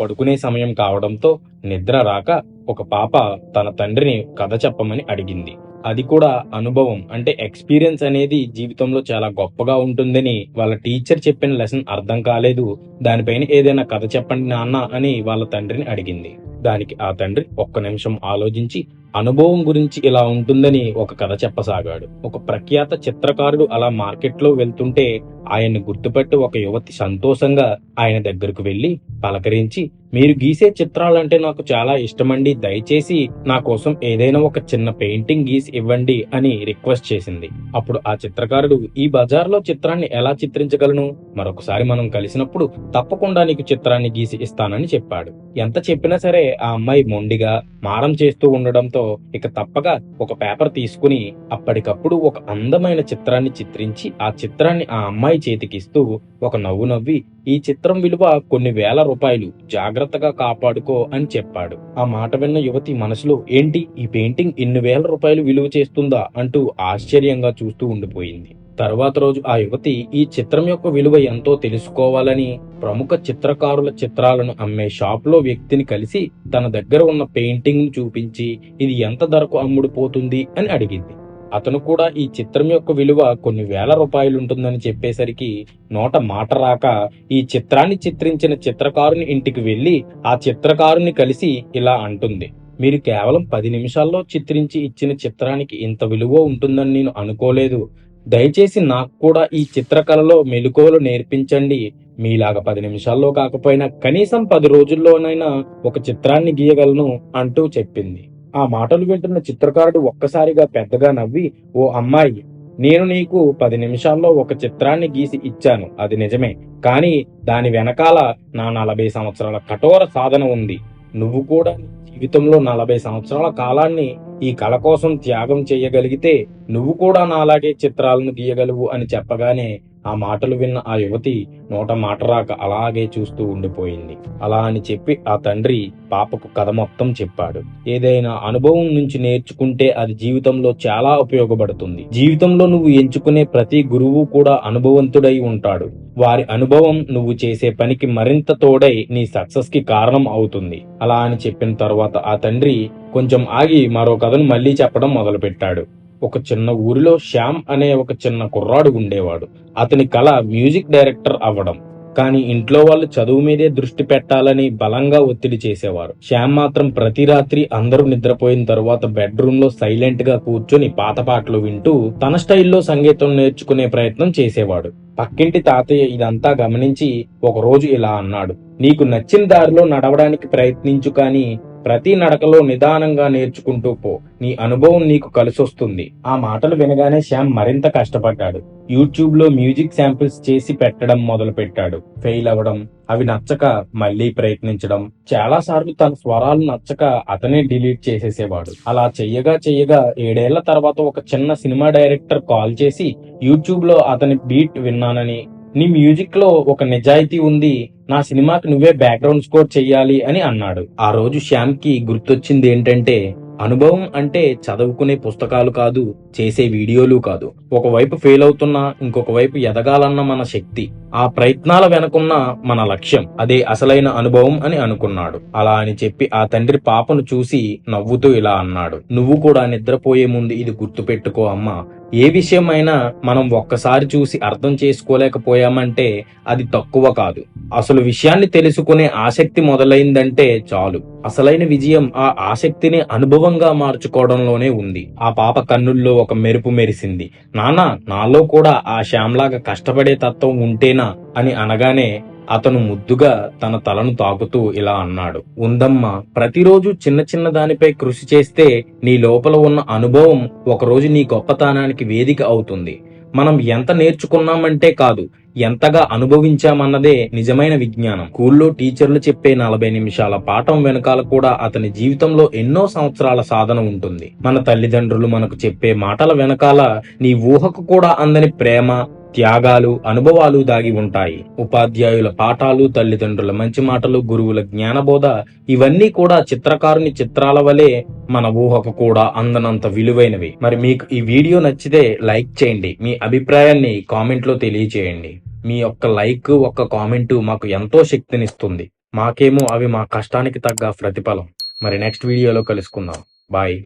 పడుకునే సమయం కావడంతో నిద్ర రాక ఒక పాప తన తండ్రిని కథ చెప్పమని అడిగింది. అది కూడా అనుభవం. అంటే ఎక్స్పీరియన్స్ అనేది జీవితంలో చాలా గొప్పగా ఉంటుందని వాళ్ళ టీచర్ చెప్పిన లెసన్ అర్థం కాలేదు. దానిపైన ఏదైనా కథ చెప్పండి నాన్న అని వాళ్ళ తండ్రిని అడిగింది. దానికి ఆ తండ్రి ఒక్క నిమిషం ఆలోచించి అనుభవం గురించి ఇలా ఉంటుందని ఒక కథ చెప్పసాగాడు. ఒక ప్రఖ్యాత చిత్రకారుడు అలా మార్కెట్లో వెళ్తుంటే ఆయన్ని గుర్తుపట్టి ఒక యువతి సంతోషంగా ఆయన దగ్గరకు వెళ్ళి పలకరించి మీరు గీసే చిత్రాలంటే నాకు చాలా ఇష్టమండి. దయచేసి నా కోసం ఏదైనా ఒక చిన్న పెయింటింగ్ గీసి ఇవ్వండి అని రిక్వెస్ట్ చేసింది. అప్పుడు ఆ చిత్రకారుడు ఈ బజార్లో చిత్రాన్ని ఎలా చిత్రించగలను? మరొకసారి మనం కలిసినప్పుడు తప్పకుండా నీకు చిత్రాన్ని గీసి ఇస్తానని చెప్పాడు. ఎంత చెప్పినా సరే ఆ అమ్మాయి మొండిగా మారం చేస్తూ ఉండడంతో ఇక తప్పక ఒక పేపర్ తీసుకుని అప్పటికప్పుడు ఒక అందమైన చిత్రాన్ని చిత్రించి ఆ చిత్రాన్ని ఆ అమ్మాయి చేతికిస్తూ ఒక నవ్వు నవ్వి ఈ చిత్రం విలువ కొన్ని వేల రూపాయలు. జాగ్రత్త జాగ్రత్తగా కాపాడుకో అని చెప్పాడు. ఆ మాట విన్న యువతి మనసులో ఏంటి? ఈ పెయింటింగ్ ఇన్ని వేల రూపాయలు విలువ చేస్తుందా? అంటూ ఆశ్చర్యంగా చూస్తూ ఉండిపోయింది. తర్వాత రోజు ఆ యువతి ఈ చిత్రం యొక్క విలువ ఎంతో తెలుసుకోవాలని ప్రముఖ చిత్రకారుల చిత్రాలను అమ్మే షాప్లో వ్యక్తిని కలిసి తన దగ్గర ఉన్న పెయింటింగ్ చూపించి ఇది ఎంత ధరకు అమ్ముడుపోతుంది అని అడిగింది. అతను కూడా ఈ చిత్రం యొక్క విలువ కొన్ని వేల రూపాయలు ఉంటుందని చెప్పేసరికి నోట మాట రాక ఈ చిత్రాన్ని చిత్రించిన చిత్రకారుని ఇంటికి వెళ్ళి ఆ చిత్రకారుని కలిసి ఇలా అంటుంది. మీరు కేవలం పది నిమిషాల్లో చిత్రించి ఇచ్చిన చిత్రానికి ఇంత విలువ ఉంటుందని నేను అనుకోలేదు. దయచేసి నాకు కూడా ఈ చిత్రకళలో మెలుకోలు నేర్పించండి. మీలాగా పది నిమిషాల్లో కాకపోయినా కనీసం పది రోజుల్లోనైనా ఒక చిత్రాన్ని గీయగలను అంటూ చెప్పింది. ఆ మాటలు వింటున్న చిత్రకారుడు ఒక్కసారిగా పెద్దగా నవ్వి ఓ అమ్మాయి నేను నీకు పది నిమిషాల్లో ఒక చిత్రాన్ని గీసి ఇచ్చాను. అది నిజమే. కానీ దాని వెనకాల నా నలభై సంవత్సరాల కఠోర సాధన ఉంది. నువ్వు కూడా జీవితంలో నలభై సంవత్సరాల కాలాన్ని ఈ కళ కోసం త్యాగం చేయగలిగితే నువ్వు కూడా నాలాగే చిత్రాలను గీయగలవు అని చెప్పగానే ఆ మాటలు విన్న ఆ యువతి నోట మాట రాక అలాగే చూస్తూ ఉండిపోయింది. అలా అని చెప్పి ఆ తండ్రి పాపకు కథ మొత్తం చెప్పాడు. ఏదైనా అనుభవం నుంచి నేర్చుకుంటే అది జీవితంలో చాలా ఉపయోగపడుతుంది. జీవితంలో నువ్వు ఎంచుకునే ప్రతి గురువు కూడా అనుభవంతుడై ఉంటాడు. వారి అనుభవం నువ్వు చేసే పనికి మరింత తోడై నీ సక్సెస్కి కారణం అవుతుంది. అలా అని చెప్పిన తర్వాత ఆ తండ్రి కొంచెం ఆగి మరో కథను మళ్ళీ చెప్పడం మొదలుపెట్టాడు. ఒక చిన్న ఊరిలో శ్యామ్ అనే ఒక చిన్న కుర్రాడు ఉండేవాడు. అతని కళ మ్యూజిక్ డైరెక్టర్ అవ్వడం. కానీ ఇంట్లో వాళ్ళు చదువు మీదే దృష్టి పెట్టాలని బలంగా ఒత్తిడి చేసేవారు. శ్యామ్ మాత్రం ప్రతి రాత్రి అందరూ నిద్రపోయిన తరువాత బెడ్రూమ్లో సైలెంట్గా కూర్చొని పాత పాటలు వింటూ తన స్టైల్లో సంగీతం నేర్చుకునే ప్రయత్నం చేసేవాడు. పక్కింటి తాతయ్య ఇదంతా గమనించి ఒకరోజు ఇలా అన్నాడు. నీకు నచ్చిన దారిలో నడవడానికి ప్రయత్నించు కానీ ప్రతి నడకలో నిదానంగా నేర్చుకుంటూ పో. నీ అనుభవం నీకు కలిసొస్తుంది. ఆ మాటలు వినగానే శ్యామ్ మరింత కష్టపడ్డాడు. యూట్యూబ్లో మ్యూజిక్ శాంపిల్స్ చేసి పెట్టడం మొదలు పెట్టాడు ఫెయిల్ అవ్వడం అవి నచ్చక మళ్ళీ ప్రయత్నించడం చాలా సార్లు తన స్వరాలు నచ్చక అతనే డిలీట్ చేసేసేవాడు. అలా చెయ్యగా చెయ్యగా ఏడేళ్ళ తర్వాత ఒక చిన్న సినిమా డైరెక్టర్ కాల్ చేసి యూట్యూబ్లో అతని బీట్ విన్నానని. నీ మ్యూజిక్లో ఒక నిజాయితీ ఉంది. నా సినిమాకి నువ్వే బ్యాక్గ్రౌండ్ స్కోర్ చెయ్యాలి అని అన్నాడు. ఆ రోజు శ్యామ్కి గుర్తొచ్చింది ఏంటంటే అనుభవం అంటే చదువుకునే పుస్తకాలు కాదు చేసే వీడియోలు కాదు. ఒకవైపు ఫెయిల్ అవుతున్నా ఇంకొక వైపు ఎదగాలన్న మన శక్తి. ఆ ప్రయత్నాల వెనకున్న మన లక్ష్యం అదే అసలైన అనుభవం అని అనుకున్నాడు. అలా అని చెప్పి ఆ తండ్రి పాపను చూసి నవ్వుతూ ఇలా అన్నాడు. నువ్వు కూడా నిద్రపోయే ముందు ఇది గుర్తుపెట్టుకో అమ్మా ఏ విషయమైనా మనం ఒక్కసారి చూసి అర్థం చేసుకోలేకపోయామంటే అది తక్కువ కాదు. అసలు విషయాన్ని తెలుసుకునే ఆసక్తి మొదలైందంటే చాలు. అసలైన విజయం ఆ ఆసక్తిని అనుభవంగా మార్చుకోవడంలోనే ఉంది. ఆ పాప కన్నుల్లో ఒక మెరుపు మెరిసింది. నానా నాలో కూడా ఆ శ్యామ్లాగా కష్టపడే తత్వం ఉంటేనా? అని అనగానే అతను ముద్దుగా తన తలను తాకుతూ ఇలా అన్నాడు. ఉందమ్మా ప్రతిరోజు చిన్న చిన్న దానిపై కృషి చేస్తే నీ లోపల ఉన్న అనుభవం ఒకరోజు నీ గొప్పతనానికి వేదిక అవుతుంది. మనం ఎంత నేర్చుకున్నామంటే కాదు ఎంతగా అనుభవించామన్నదే నిజమైన విజ్ఞానం. స్కూల్లో టీచర్లు చెప్పే నలభై నిమిషాల పాఠం వెనకాల కూడా అతని జీవితంలో ఎన్నో సంవత్సరాల సాధన ఉంటుంది. మన తల్లిదండ్రులు మనకు చెప్పే మాటల వెనకాల నీ ఊహకు కూడా అందని ప్రేమ త్యాగాలు అనుభవాలు దాగి ఉంటాయి. ఉపాధ్యాయుల పాఠాలు తల్లిదండ్రుల మంచి మాటలు గురువుల జ్ఞానబోధ ఇవన్నీ కూడా చిత్రకారుని చిత్రాల వలె మన ఊహకు కూడా అందనంత విలువైనవి. మరి మీకు ఈ వీడియో నచ్చితే లైక్ చేయండి. మీ అభిప్రాయాన్ని కామెంట్లో తెలియచేయండి. మీ యొక్క లైక్ ఒక్క కామెంట్ మాకు ఎంతో శక్తినిస్తుంది. మాకేమో అవి మా కష్టానికి తగ్గ ప్రతిఫలం. మరి నెక్స్ట్ వీడియోలో కలుసుకుందాం. బాయ్.